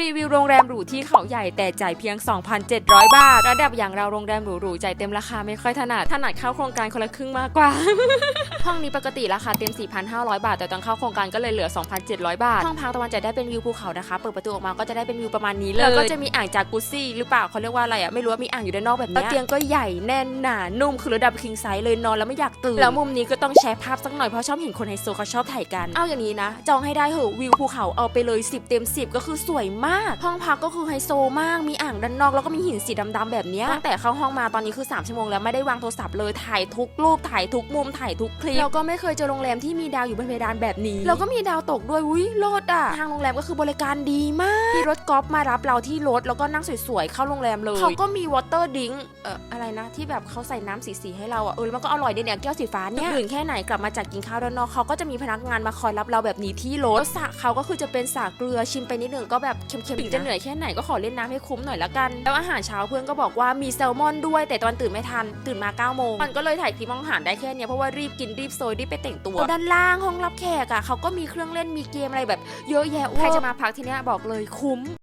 รีวิวโรงแรมหรูที่เขาใหญ่แต่จ่ายเพียง 2,700 บาท ระดับอย่างเราโรงแรมหรูๆจ่ายเต็มราคาไม่ค่อยถนัดถนัดเข้าโครงการคนละครึ่งมากกว่า ห้องนี้ปกติราคาเต็ม 4,500 บาท แต่ตอนเข้าโครงการก็เลยเหลือ 2,700 บาท ห้องพักตะวันจะได้เป็นวิวภูเขานะคะ เปิดประตูออกมาก็จะได้เป็นวิวประมาณนี้เลยแล้วก็จะมีอ่างจากกุซี่หรือเปล่าเขาเรียกว่าอะไรอะไม่รู้ว่ามีอ่างอยู่ด้านนอกแบบเนี้ยแล้วเตียงก็ใหญ่แน่นหนานุ่มคือระดับคิงไซส์เลยนอนแล้วไม่อยากตื่นแล้วมุมนี้ก็ต้องแชร์ภาพสักหน่อยเพราะชอบเห็นคนไฮโซเขาชอบถ่ายกันเอาอย่างนี้นะ จองให้ได้เหอะวิวภูเขาเอาไปเลย 10 เต็ม 10 ก็คือสวยมากห้องพักก็คือไฮโซมาก มีอ่างด้านนอกแล้วก็มีหินสีดำๆแบบเนี้ยตั้งแต่เข้าห้องมาตอนนี้คือ 3 ชั่วโมงแล้วไม่ได้วางโทรศัพท์เลยถ่ายทุกรูปถ่ายทุกมุมถ่ายทุกคลิปแล้วก็ไม่เคยเจอโรงแรมที่มีดาวอยู่บนเพดานแบบนี้แล้วก็มีดาวตกด้วยอุ้ยโลดอะทางโรงแรมก็คือบริการดีมากมีรถกอล์ฟมารับเราที่รถแล้วก็นั่งสวยๆเข้าโรงแรมเลยเขาก็มีวอเตอร์ดิงเอ่ออะไรนะที่แบบเขาใส่น้ำสีๆให้เราอะเออแล้วมันก็อร่อยดีเนี่ยแก้วสีฟ้าเนี่ยอื่นแค่ไหนกลับมาจากกินข้าวด้านนอกเขาก็จะมีพนักงานมาคอยรับเราแบบนี้ที่รถแล้วสระเขาก็คือจะเป็นสระเกลือชิมไปนิดหนึ่งก็แบบเค็มๆถึงจะเหนื่อยแค่ไหนก็ขอเล่นน้ำให้คุ้มหน่อยละกัน แล้วอาหารเช้าเพื่อนก็บอกว่ามีแซลมอนด้วย แต่ตอนตื่นไม่ทัน ตื่นมา9ก้าโมงมันก็เลยถ่ายคลิปอาหารได้แค่เนี้ยเพราะว่ารีบกินรีบโซยรีบไปแต่งตัวด้านล่างห้องรับแขกอะเขาก็มีเครื่องเล่นมีเกมอะไรแบบ เยอะแยะใครจะมาพักที่เนี้ยบอกเลยคุ้ม